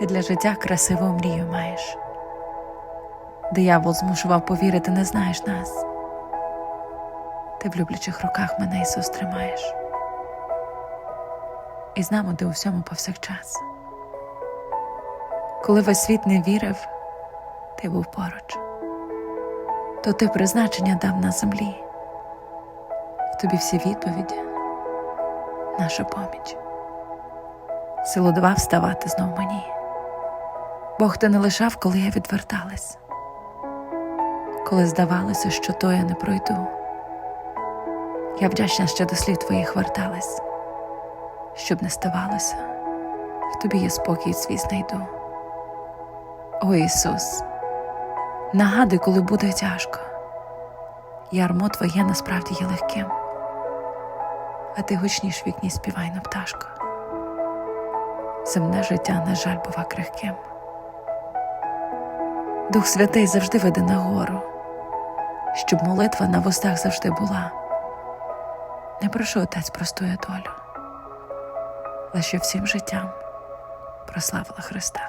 Ти для життя красиву мрію маєш. Диявол змушував повірити, не знаєш нас. Ти в люблячих руках мене, Ісус, тримаєш. І з нами ти у всьому повсякчас. Коли весь світ не вірив, ти був поруч, то ти призначення дав на землі. В тобі всі відповіді, наша поміч. Силу давав ставати знов мені. Бог ти не лишав, коли я відверталась, коли здавалося, що то я не пройду. Я вдячна, що до слів твоїх верталась, щоб не ставалося, в тобі я спокій свій знайду. О Ісус, нагадуй, коли буде тяжко, ярмо твоє насправді є легким, а ти гучніш вікні співай на пташко. Земне життя, на жаль, бува крихким. Дух Святий завжди веде нагору, щоб молитва на вустах завжди була. Не прошу отець простує долю, лише всім життям прославила Христа.